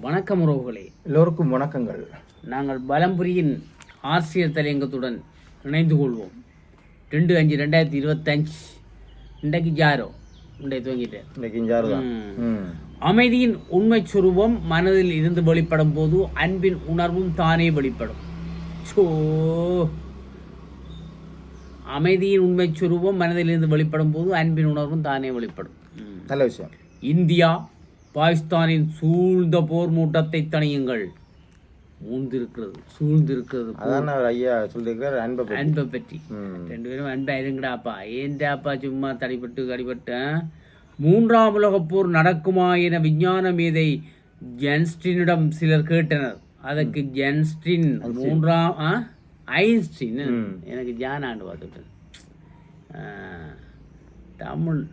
வணக்கம் உறவுகளே. எல்லோருக்கும் வணக்கங்கள். நாங்கள் பலம்புரியின் ஆசிரியர் தலையங்கத்துடன் இணைந்து கொள்வோம். ரெண்டு அஞ்சு ரெண்டாயிரத்தி இருபத்தஞ்சு. இன்றைக்கு ஜாரோ. இன்றைக்கு. ம். அமைதியின் உண்மை சுரூபம் மனதில் இருந்து வெளிப்படும் போது அன்பின் உணர்வும் தானே வெளிப்படும். சோ. அமைதியின் உண்மை சுரூபம் மனதில் இருந்து வெளிப்படும் போது அன்பின் உணர்வும் தானே வெளிப்படும். நல்ல விஷயம். இந்தியா பாகிஸ்தானின் சூழ்ந்த போர் மூட்டத்தை தணியுங்கள். மூழ்ந்திருக்கிறது சூழ்ந்திருக்கிறது அதான் அவர் ஐயா சொல்லியிருக்கிறார் அன்பை. அன்பை பற்றி. ரெண்டு பேரும் அன்பா இருங்கடாப்பா ஏன்டாப்பா சும்மா தடிப்பட்டு கடிபட்டேன் மூன்றாம் உலகப் போர் நடக்குமா என விஞ்ஞான மேதை ஜென்ஸ்டினிடம் சிலர் கேட்டனர். அதற்கு ஜென்ஸ்டின் மூன்றாம்? ஐன்ஸ்டீன். எனக்கு ஜானாண்டு பார்த்துட்டேன். ஆ, தமிழ்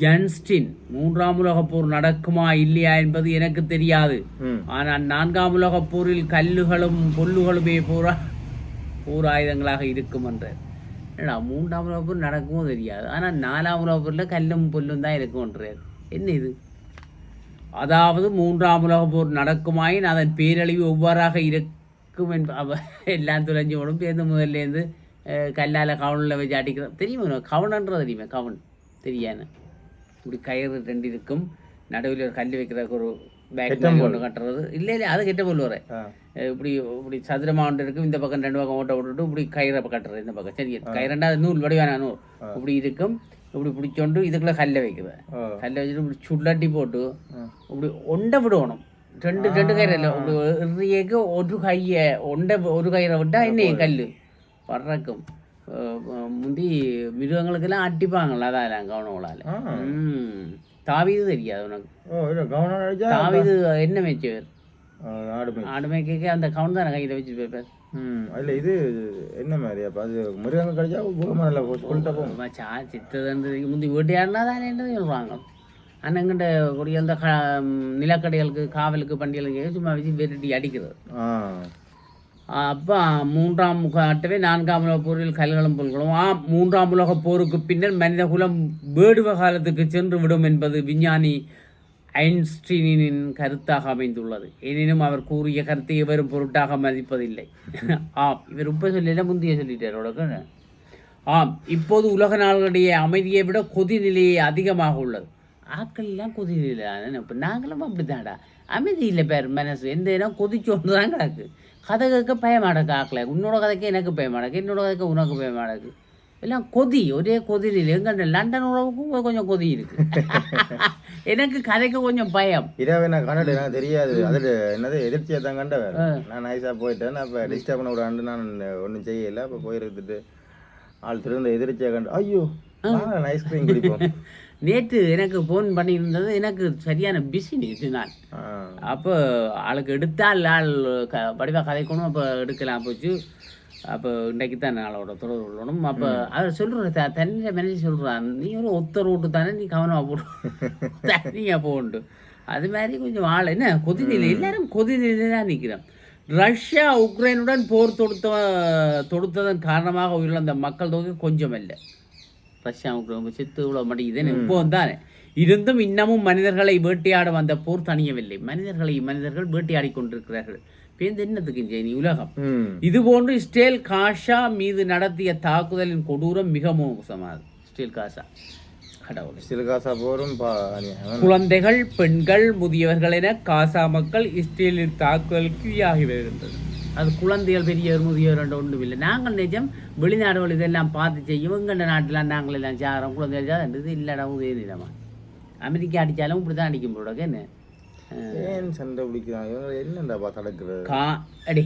ஜென்ஸ்டின் மூன்றாம் உலகப் போர் நடக்குமா இல்லையா என்பது எனக்கு தெரியாது. ஆனால் நான்காம் உலகப் போரில் கல்லுகளும் பொல்லுகளுமே போரா போர் ஆயுதங்களாக இருக்கும் என்றார் என்னடா மூன்றாம் உலகப் போர் நடக்குமோ தெரியாது. ஆனால் நாலாம் உலகப் போரில் கல்லும் பொல்லும் தான் இருக்கும்ன்றார் என்ன இது? அதாவது மூன்றாம் உலகப் போர் நடக்குமாயின் அதன் பேரழிவு எவ்வாறாக இருக்கும் என்ப எல்லாம் துளைஞ்சு ஓடும். பேருந்து முதல்லேருந்து கல்லால் கவனில் வச்சு அடிக்கிறோம் தெரியுமா? கவனன்றது தெரியுமா? கவன். தெரியானு இப்படி கயிறு ரெண்டு இருக்கும். நடுவில் ஒரு கல் வைக்கிறதுக்கு ஒரு பேக் ஒன்று கட்டுறது. இல்லை இல்லை அது கெட்ட போல் வரேன் ஆ. இப்படி இப்படி சதுரமா ஒன்று இருக்கும். இந்த பக்கம் ரெண்டு பக்கம் ஓட்ட விட்டுட்டு இப்படி கயிறை கட்டுறது இந்த பக்கம். சரி கயிறண்டா நூல் வடிவான நூல். இப்படி இருக்கும். இப்படி பிடிச்சோண்டு இதுக்குள்ள கல்லை வைக்குது ஆ. கல்லை வச்சுட்டு இப்படி சுள்ளட்டி போட்டு. இப்படி ஒண்டை விடணும். ரெண்டு ரெண்டு கயிறு இல்லை. இப்படி ஒரு கையை ஒண்டை ஒரு கயிறை விட்டா என்ன கல் பறக்கும். முந்தி மிருகங்களுக்கெல்லாம் அடிப்பாங்கல்ல அதான் கவனங்களால் தாவிது தெரியாது உனக்கு தாவிது என்ன மேய்ச்சவர் ஆடு மேய்க்க அந்த கவுன் தானே கையில் வச்சு போய்ப்பார் ம் இல்லை இது என்ன மாதிரி அப்போ அது மிருகங்கள் கடிச்சா பூகமாக நல்லா சொல்லிட்டா போகும் சா சித்தது முந்தி வீட்டையாருனா தானே என்ன சொல்கிறாங்க அண்ணங்கிட்ட கூடிய அந்த நிலக்கடைகளுக்கு காவலுக்கு பண்டிகைகளுக்கு சும்மா வச்சு விரட்டி அடிக்கிறது அப்போ மூன்றாம் முகாட்டவே நான்காம் உலக போரில் கல்களும் பொருள்களும் ஆ மூன்றாம் உலகப் போருக்கு பின்னர் மனிதகுலம் வேடுவ காலத்துக்கு சென்று விடும் என்பது விஞ்ஞானி ஐன்ஸ்டீனின் கருத்தாக அமைந்துள்ளது. எனினும் அவர் கூறிய கருத்தை இவரும் பொருட்டாக மதிப்பதில்லை. ஆம் இவர் இப்போ சொல்லல முந்தைய சொல்லிட்டார் உலக ஆம் இப்போது உலக நாடுகளுடைய அமைதியை விட கொதிநிலையே அதிகமாக உள்ளது. ஆக்கள்லாம் கொதிநிலை இப்போ நாங்களும் அப்படித்தான்டா. அமைதி இல்லை பேர் மனசு. எந்த இடம் கொதிச்சோன்னு தான் கிடக்கு கதை கேட்க பயமாடக்கு ஆக்கல. உன்னோட கதைக்கு எனக்கு பயமாடக்கு என்னோட கதைக்கு உனக்கு பயமாடக்கு. எல்லாம் கொதி ஒரே கொதி நிலை எங்க லண்டன் உறவுக்கும் கொஞ்சம் கொதி இருக்கு. எனக்கு கதைக்கு கொஞ்சம் பயம். இரவே நான் கண்டுட்டு எனக்கு தெரியாது. அதில் என்னது எதிர்ச்சியை தான் கண்ட நான் நைஸாக போயிட்டேன். அப்போ டிஸ்டர்ப் பண்ண விடாண்டு நான் ஒன்றும் செய்யலை. அப்போ போயிருந்துட்டு ஆள் திருந்த எதிர்ச்சியை கண்டு ஐயோ ஐஸ்கிரீம் குடிப்போம். நேற்று எனக்கு ஃபோன் பண்ணியிருந்தது எனக்கு சரியான பிஸி நேற்று நான். அப்போ ஆளுக்கு எடுத்தால் ஆள் க வடிவாக கதைக்கணும் அப்போ எடுக்கலாம் போச்சு. அப்போ இன்றைக்கு தான் ஆளோட தொடர்பு கொள்ளணும். அப்போ அவர் சொல்கிற த தண்ணியில் மேனேஜ் சொல்கிறான் நீ ஒரு ஒத்த ரோட்டு தானே நீ கவனமாக போடு. தண்ணியாக போண்டு அது மாதிரி கொஞ்சம் ஆள் என்ன கொதிநிலை எல்லாரும் கொதிநிலை தான் நிற்கிறோம் ரஷ்யா உக்ரைனுடன் போர் தொடுத்த தொடுத்ததன் காரணமாக உயிரிழந்த மக்கள் தொகை கொஞ்சம் இல்லை ரஷ்யா உக்ரைன் செத்து இவ்வளோ மடிக்குதுன்னு இப்போ தானே இருந்தும் இன்னமும் மனிதர்களை வேட்டையாட வந்த போர் தணியவில்லை. மனிதர்களை மனிதர்கள் வேட்டையாடி கொண்டிருக்கிறார்கள். பேருந்து என்னத்துக்கு ஜெயினி உலகம்? ம். இதுபோன்று ஸ்டேல் காஷா மீது நடத்திய தாக்குதலின் கொடூரம் மிக மோசமானது. ஸ்டேல் காஷா. குழந்தைகள் பெண்கள் முதியவர்கள் என காசா மக்கள் இஸ்ரேலின் தாக்குதலுக்கு ஆகி வருகின்றது அது குழந்தைகள் பெரியவர் முதியவர் என்ற ஒன்றும் இல்லை. நாங்கள் நிஜம் வெளிநாடுகள் இதெல்லாம் பார்த்து செய்யும். எங்கண்ட நாட்டில் நாங்கள் எல்லாம் சாகிறோம் குழந்தைகள் சாகிறது இல்லைடா உதய நிலமா அமெரிக்கா அடித்தாலும் இப்படி தான் அடிக்கும் போட என்ன? ஏன் சண்டை பிடிக்கிறான் இவங்க என்னண்டாப்பா தடுக்கிறது? கா அடி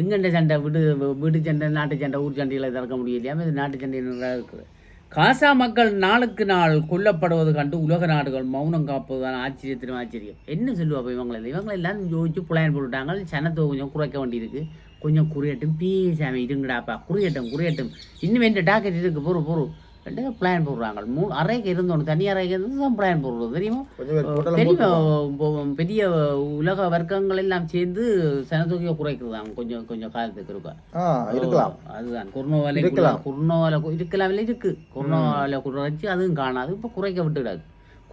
எங்கண்ட சண்டை? வீடு வீட்டு சண்டை நாட்டு சண்டை ஊர் சண்டைகளை திறக்க முடியலையா? இது நாட்டு சண்டை நல்லா இருக்குது. காசா மக்கள் நாளுக்கு நாள் கொல்லப்படுவது கண்டு உலக நாடுகள் மௌனம் காப்பதுதான் ஆச்சரியத்திலும் ஆச்சரியம். என்ன சொல்லுவாப்போ இவங்களை இவங்களை எல்லாம் யோசிச்சு பிளான் போட்டுட்டாங்க. சனத்தை கொஞ்சம் குறைக்க வேண்டியிருக்கு. கொஞ்சம் குறையட்டும். பேசாம இருங்கடாப்பா. குறையட்டும் குறையட்டும். இன்னும் எந்த டாக்கெட் இருக்கு பொறு பொறு ரெண்டு பிளான் போடுறாங்க. மூ அறைக்கு இருந்தோம் தனி அறைக்கு இருந்து தான் பிளான் போடுறது. தெரியுமா? தெரியுமா? பெரிய உலக வர்க்கங்கள் எல்லாம் சேர்ந்து சனத்தொகையை குறைக்கிறதாங்க கொஞ்சம் கொஞ்சம் காலத்துக்கு இருக்கா. ஆ இருக்கலாம். அதுதான். கொரோனாவால இருக்கலாம். கொரோனாவால இருக்கலாம் இல்லை இருக்கு. கொரோனாவால குறைச்சி அதுவும் காணாது. இப்போ குறைக்க விட்டுடாது.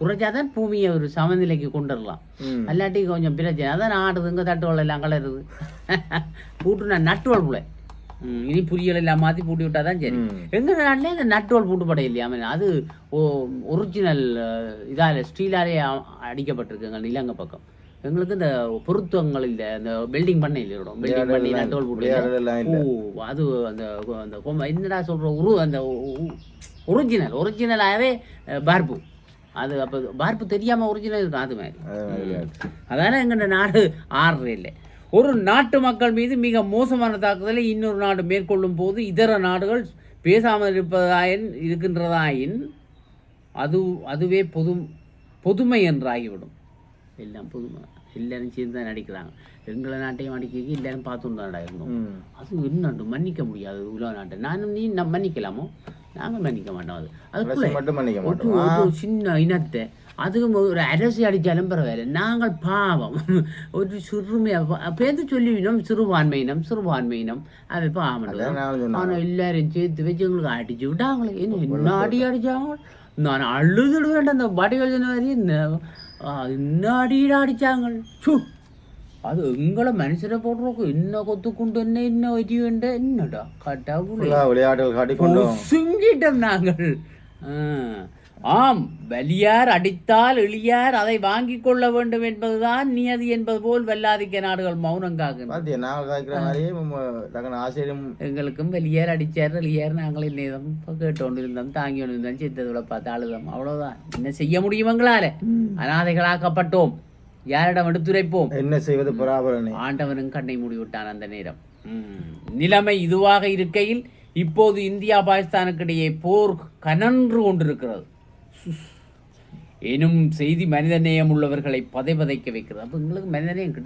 குறைச்சாதான் பூமியை ஒரு சமநிலைக்கு கொண்டு வரலாம் ம். அல்லாட்டி கொஞ்சம் பிரச்சனை. அதான் ஆடுதுங்க தட்டுவல் எல்லாம் கலருது. பூட்டுனா நட்டுவல் போல. ம், இனி புரியல் எல்லாம் மாற்றி பூட்டி விட்டா தான் சரி. எங்கள் நாட்டிலே இந்த நட்டுவல் பூட்டு படை இல்லையா? அது ஒரிஜினல் இதால் ஸ்டீலாலே அ- அடிக்கப்பட்டிருக்கு எங்கள் இலங்கை பக்கம். எங்களுக்கு இந்த பொருத்துவங்கள் இல்லை இந்த பில்டிங் பண்ண இல்லை பில்டிங் பண்ணி நட்டுவல் பூட்டு அது அந்த அந்த என்னடா சொல்ற உரு அந்த ஒரிஜினல் ஒரிஜினலாகவே பார்ப்பு அது அப்போ பார்ப்பு தெரியாமல் ஒரிஜினல் இருக்கும் அது மாதிரி அது மாதிரி. விளையாடு. அதால எங்கள்ட நாடு ஆறுற இல்லை. ஒரு நாட்டு மக்கள் மீது மிக மோசமான தாக்குதலை இன்னொரு நாடு மேற்கொள்ளும் போது இதர நாடுகள் பேசாமல் இருப்பதாயின் இருக்கின்றதாயின் அது அதுவே பொது பொதுமை என்று ஆகிவிடும் எல்லாம் பொதுமை. எல்லாரும் சேர்ந்து தான் நடிக்கிறாங்க. எங்களை நாட்டையும் அடிக்க எல்லாரும் பார்த்துட்டு தான் இருந்தோம் ம். அது என்னண்டு மன்னிக்க முடியாது. உலக நாட்டை. நானும் நீ நம் மன்னிக்கலாமோ? நாங்கள் மன்னிக்க மாட்டோம் அது. அதுக்குள்ள மட்டும் ஒரு மாட்டோம்? ஒரு சின்ன இனத்தை அதுவும் ஒரு அரசு அடித்தாலும் பரவாயில்ல நாங்கள் பாவம். ஒரு சிறுமையாக பேர்த்து சொல்லிவினோம் சிறுபான்மையினம் சிறுபான்மையினம் அதை பாவம் ஆனால் எல்லாரும் சேர்த்து வச்சு எங்களுக்கு அடிச்சு விட்டாங்களே. என்ன என்ன அடி அடிச்சாங்க நான் அழுதுடுவேன் அந்த சொன்ன மாதிரி என்ன அடியிட அடிச்சாங்க சு என்ன என்ன ஒரி வேண்ட என்னடா கடவுளே ஃபுல்லா விளையாட்டுகள் காட்டிக்கொண்டோம் சுங்கிட்டோம் நாங்கள் ஆ. ஆம் வலியார் அடித்தால் எளியார் அதை வாங்கிக் கொள்ள வேண்டும் என்பதுதான் நியதி என்பது போல் வெள்ளாதிக்க நாடுகள் மௌனம் ஆசிரியம் எங்களுக்கும் வெளியேற அடிச்சார் வெளியேற நாங்கள் நேரம் கேட்டோண்டு இருந்தோம் தாங்கி கொண்டு இருந்தோம் சித்ததுல பார்த்து அழுதோம் அவ்வளவுதான் என்ன செய்ய முடியும் எங்களால அனாதைகளாக்கப்பட்டோம் யாரிடம் எடுத்துரைப்போம்? என்ன செய்வது பராபரனை? ஆண்டவனும் கண்ணை மூடி விட்டான் அந்த நேரம். நிலைமை இதுவாக இருக்கையில் இப்போது இந்தியா பாகிஸ்தானுக்கிடையே போர் கனன்று கொண்டிருக்கிறது. எனும் செய்தி மனிதநேயம் உள்ளவர்களை பதைபதைக்க வைக்கிறது. அப்போ எங்களுக்கு மனிதநேயம் எனக்கு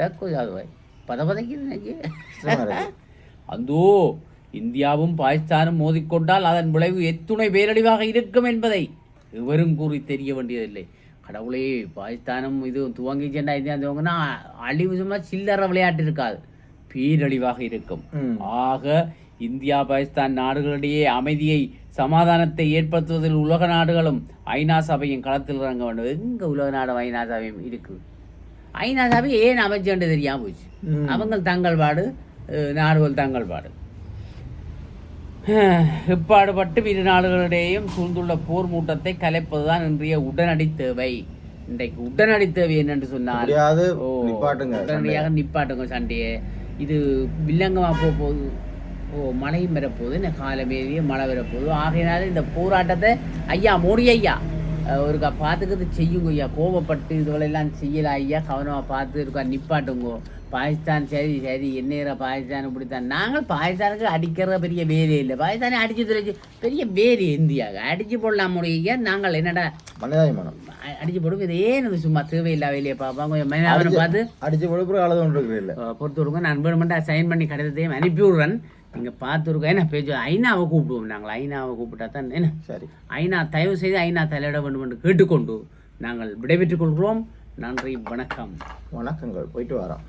கஷ்டமா இருக்கு. அந்தோ இந்தியாவும் பாகிஸ்தானும் மோதிக்கொண்டால் அதன் விளைவு எத்துணை பேரழிவாக இருக்கும் என்பதை எவரும் கூறி தெரிய வேண்டியதில்லை. கடவுளே பாகிஸ்தானும் இது துவங்கி சென்றா இந்தியா துவங்கினா அழிவு சும்மா சில்லற விளையாட்டு இருக்காது. பேரழிவாக இருக்கும். ஆக இந்தியா பாகிஸ்தான் நாடுகளிடையே அமைதியை சமாதானத்தை ஏற்படுத்துவதில் உலக நாடுகளும் ஐநா சபையும் களத்தில் இறங்க வேண்டும் எங்க உலக நாடும் ஐநா சபையும் இருக்குது ஐநா சபை ஏன் அமைச்சேன்னு தெரியாம போச்சு? ம். அவங்க தங்கள் பாடு நாடுகள் தங்கள் பாடு. இப்பாடுபட்டு இரு நாடுகளிடையேயும் சூழ்ந்துள்ள போர் மூட்டத்தை கலைப்பதுதான் இன்றைய உடனடி தேவை. இன்றைக்கு உடனடி தேவை என்னென்று சொன்னால் உடனடியாக நிப்பாட்டுங்க சண்டையை. இது வில்லங்கமாக போக போகுது ஓ மழையும் வரப்போகுது இந்த காலமேறிய மழை வரப்போகுது. ஆகையினால இந்த போராட்டத்தை ஐயா மோடி ஐயா ஒருக்கா பார்த்துக்கிறது செய்யுங்க ஐயா. கோபப்பட்டு இதுகளெல்லாம் செய்யலாம் ஐயா. கவனமாக பார்த்து இருக்கா நிப்பாட்டுங்கோ. பாகிஸ்தான் சரி சரி என்ன பாகிஸ்தான் இப்படித்தான். நாங்கள் பாகிஸ்தானுக்கு அடிக்கிற பெரிய வேலையே இல்லை. பாகிஸ்தானை அடிச்சு துறைச்சு பெரிய வேலை இந்தியாவுக்கு. அடிச்சு போடலாம் முடிய நாங்கள் என்னடா அடிச்சு போடுவோம். இது ஏன் சும்மா தேவையில்லா வேலையை பார்ப்பாங்க? கொஞ்சம் பார்த்து. அடிச்சு அஹ், பொறுத்து விடுங்க. நான் வேணுமெண்டா சைன் பண்ணி கடிதத்தையும் அனுப்பி விடுறேன் நீங்கள் பார்த்துருக்கோம். என்ன பேச்சு ஐநாவை கூப்பிடுவோம் நாங்கள். ஐநாவை கூப்பிட்டா தான் என்ன? சரி. ஐநா தயவு செய்து ஐநா தலையிட வேண்டும் என்று கேட்டுக்கொண்டு நாங்கள் விடைபெற்றுக் கொள்கிறோம். நன்றி வணக்கம். வணக்கங்கள். போயிட்டு வரோம்.